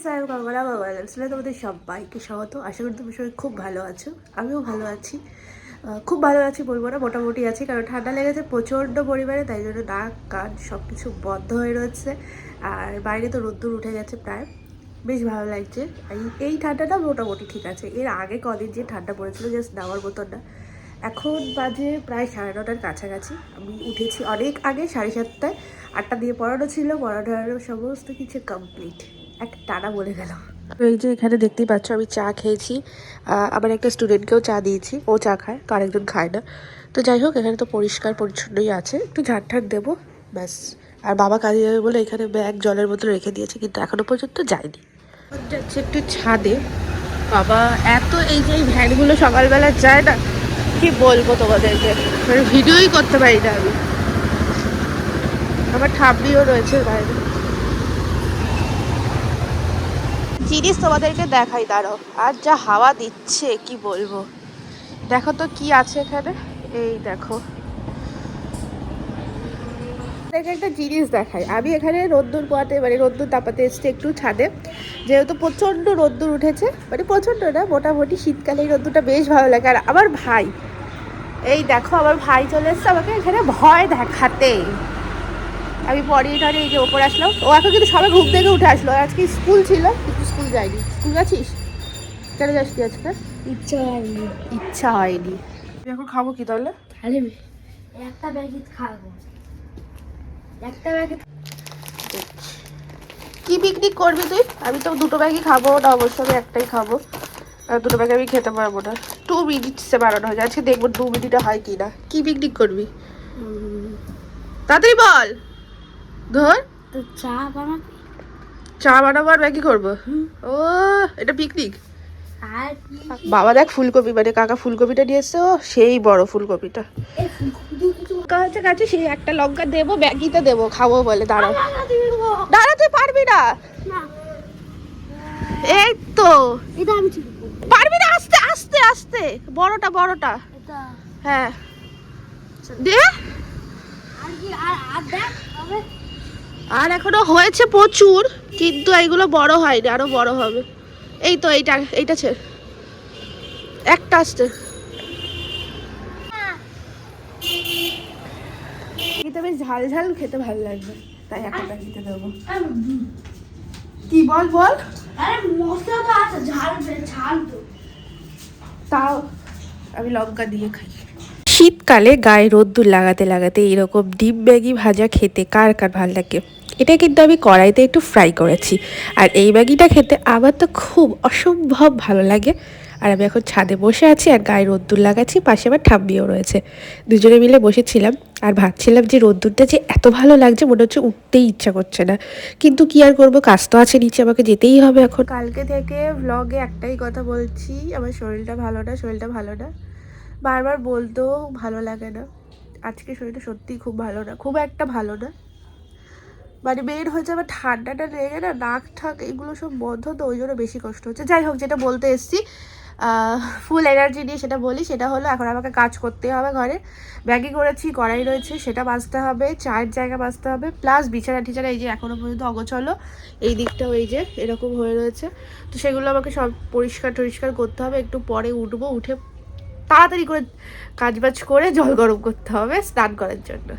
Friends আমি কঙ্গনা বাবাল আসলে তোমাদের সবাইকে স্বাগত। আশা করি তুমি সবাই খুব ভালো আছো। আমিও ভালো আছি। খুব ভালো আছি বলব না, মোটামুটি আছি, কারণ ঠান্ডা লেগেছে প্রচণ্ড পরিমাণে, তাই জন্য নাক, কান সব কিছু বন্ধ হয়ে রয়েছে। আর বাইরে তো রোদ্দুর উঠে গেছে প্রায়। বেশ ভালো লাগছে। এই- এই ঠান্ডাটা মোটামুটি ঠিক আছে। এর আগে কদিন যে ঠান্ডা পড়েছিল জাস্ট নেওয়ার মতন না। এখন বাজে প্রায় সাড়ে নটার কাছাকাছি। আমি উঠেছি অনেক আগে, সাড়ে সাতটায়। আটটা দিয়ে পড়ানো ছিল পড়ানোর সমস্ত কিছু কমপ্লিট এক টানা বলে গেল এই যে এখানে দেখতেই পাচ্ছ, আমি চা খেয়েছি। আবার একটা স্টুডেন্টকেও চা দিয়েছি। ও চা খায়, তো আরেকজন খায় না। তো যাই হোক, এখানে তো পরিষ্কার পরিচ্ছন্নই আছে। একটু ঝাড় ঠাট দেবো, ব্যাস। আর বাবা কাজে যাবে বলে এখানে ব্যাগ জলের বোতল রেখে দিয়েছে, কিন্তু এখনও পর্যন্ত যায়নি। যাচ্ছে একটু ছাদে। বাবা, এত এই যে ভ্যানগুলো সকালবেলা যায় না, কি বলব তোমাদেরকে? মানে ভিডিওই করতে পারি না আমি। আমার ঠাম্মিও রয়েছে বাইরে জিনিস তোমাদেরকে দেখাই, দাঁড়াও। আর যা হাওয়া দিচ্ছে, কি বলব? দেখো তো কি আছে এখানে। এই দেখো। একটা জিনিস দেখাই। আমি এখানে রোদ্দুর পোয়াতে মানে রোদ্দুর তাপাতে এসছি একটু ছাদে। যেহেতু প্রচণ্ড রোদ্দুর উঠেছে মানে প্রচণ্ড না, মোটামুটি শীতকালে এই রোদ্দুরটা বেশ ভালো লাগে। আর আমার ভাই, এই দেখো, আমার ভাই চলে এসছে আমাকে এখানে ভয় দেখাতে। আমি পড়িয়ে টড়িয়ে এই যে ওপর আসলাম। ও এখন কিন্তু সবাই ঘুম থেকে উঠে আসলো। আজকে স্কুল ছিল স্কুল যায়নি। স্কুল গেছিস? কেন যাস কি আজকে? ইচ্ছা হয়নি। ইচ্ছা হয়নি। এখন খাব কি তাহলে? একটা প্যাকেট খাব। একটা প্যাকেট কি পিকনিক করবি তুই? আমি তো দুটো ব্যাগই খাব না অবশ্য আমি একটাই খাব। দুটো ব্যাগ আমি খেতে পারব না। টু মিনিটসে বানানো হয়েছে আজকে দেখব দু মিনিটে হয় কি না কি পিকনিক করবি? তাড়াতাড়ি বল। ধর। তো চা বানাবি? চা বানাবো আর ব্যাগই করব। ও এটা পিকনিক বাবা দেখ ফুলকপি মানে কাকা ফুলকপিটা নিয়ে এসছে ও সেই বড় ফুলকপিটা। কিছু কাছে সেই একটা লঙ্কা দেবো ব্যাগিতে দেবো খাব বলে দাঁড়াও। দাঁড়াতে পারবি না। এই তো। পারবি না আস্তে আস্তে আস্তে। বড়টা বড়টা। হ্যাঁ। দে। আর কি আর আর দেখ আর এখনও হয়েছে প্রচুর কিন্তু এইগুলো বড় হয়নি আরও বড় হবে। এই তো এইটা এইটা ছে একটা আসছে। এটা বেশ ঝাল ঝাল খেতে ভালো লাগবে তাই একটা প্যাকেটে দেবো। কি বল বল। আরে মশলা তো আছে ঝাল ঝাল তো। তাও আমি লঙ্কা দিয়ে খাই। শীতকালে গায়ে রোদ্দুর লাগাতে লাগাতে এরকম ডিম ম্যাগি ভাজা খেতে কার কার ভালো লাগে? এটা কিন্তু আমি কড়াইতে একটু ফ্রাই করেছি। আর এই ম্যাগিটা খেতে আমার তো খুব অসম্ভব ভালো লাগে। আর আমি এখন ছাদে বসে আছি আর গায়ে রোদ্দুর লাগাচ্ছি, পাশে আমার ঠাম্মিও রয়েছে। দুজনে মিলে বসেছিলাম আর ভাবছিলাম যে রোদ্দুরটা যে এত ভালো লাগছে, মনে হচ্ছে উঠতেই ইচ্ছা করছে না। কিন্তু কি আর করব, কাজ তো আছে, নিচে আমাকে যেতেই হবে এখন। কালকে থেকে ভ্লগে একটাই কথা বলছি, আমার শরীরটা ভালো না, শরীরটা ভালো না। বারবার বলতেও ভালো লাগে না। আজকে শরীরটা সত্যিই খুব ভালো না, খুব একটা ভালো না। মানে মেন হচ্ছে আমার ঠান্ডাটা লেগে না, নাক ঠাক এগুলো সব বন্ধ, তো ওই জন্য বেশি কষ্ট হচ্ছে। যাই হোক, যেটা বলতে এসছি ফুল এনার্জি নিয়ে সেটা বলি, সেটা হলো এখন আমাকে কাজ করতে হবে ঘরে। ব্যাগি করেছি, কড়াই রয়েছে, সেটা বাঁচতে হবে, চায়ের জায়গা বাঁচতে হবে প্লাস বিছানা টিছানা এই যে এখনও পর্যন্ত অগোছলো, এই দিকটাও এই যে এরকম হয়ে রয়েছে। তো সেগুলো আমাকে সব পরিষ্কার টরিষ্কার করতে হবে, একটু পরে উঠবো, উঠে তাড়াতাড়ি করে কাজবাজ করে জল গরম করতে হবে, স্নান করার জন্য।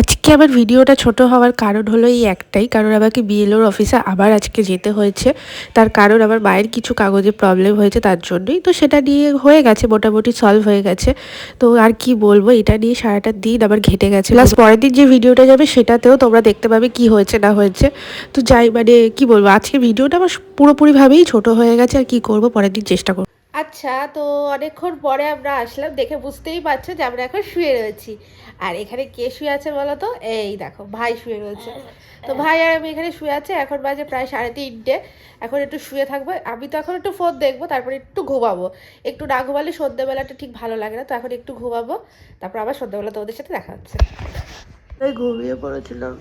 আজকে আমার ভিডিওটা ছোট হওয়ার কারণ হলো এই একটাই, কারণ আমাকে বিএলওর অফিসে আবার আজকে যেতে হয়েছে। তার কারণ আমার মায়ের কিছু কাগজে প্রবলেম হয়েছে তার জন্যই। তো সেটা নিয়ে হয়ে গেছে, মোটামুটি সলভ হয়ে গেছে। তো আর কি বলব, এটা নিয়ে সারাটা দিন আমার ঘেটে গেছে। প্লাস পরের দিন যে ভিডিওটা যাবে সেটাতেও তোমরা দেখতে পাবে কি হয়েছে, না হয়েছে। তো যাই মানে কি বলব, আজকে ভিডিওটা আমার পুরোপুরিভাবেই ছোট হয়ে গেছে, আর কি করব, পরের দিন চেষ্টা করব। আচ্ছা তো অনেকক্ষণ পরে আমরা আসলাম, দেখে বুঝতেই পারছ যে আমরা এখন শুয়ে রয়েছি। আর এখানে কে শুয়ে আছে বলো তো? এই দেখো, ভাই শুয়ে রয়েছে। তো ভাই আর আমি এখানে শুয়ে আছে, এখন বাজে প্রায় সাড়ে তিনটে। এখন একটু শুয়ে থাকব, আমি তো এখন একটু ফোন দেখব, তারপরে একটু ঘুমাবো। একটু না ঘুমালে সন্ধ্যেবেলাটা ঠিক ভালো লাগে না, তো এখন একটু ঘুমাবো। তারপর আবার সন্ধ্যেবেলা তোমাদের সাথে দেখা হচ্ছে। ঘুমিয়ে পড়েছিলাম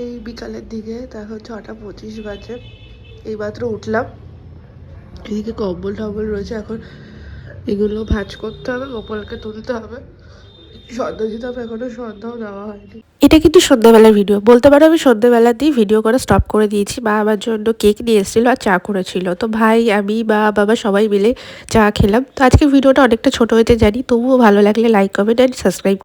এই বিকালের দিকে, তো এখন ছটা পঁচিশ বাজে। এই মাত্র উঠলাম। এদিকে কম্বল টম্বল রয়েছে, এখন এগুলো ভাজ করতে হবে, গোপালকে তুলতে হবে। হবে এখনও সন্ধ্যাও দেওয়া হয়নি। এটা কিন্তু সন্ধ্যাবেলার ভিডিও বলতে পারো আমি সন্ধ্যাবেলাতেই ভিডিও করে স্টপ করে দিয়েছি। মা আমার জন্য কেক নিয়ে এসেছিল আর চা করেছিল। তো ভাই, আমি, মা, বাবা সবাই মিলে চা খেলাম। তো আজকে ভিডিওটা অনেকটা ছোট হয়েছে জানি, তবুও ভালো লাগলে লাইক কমেন্ট অ্যান্ড সাবস্ক্রাইব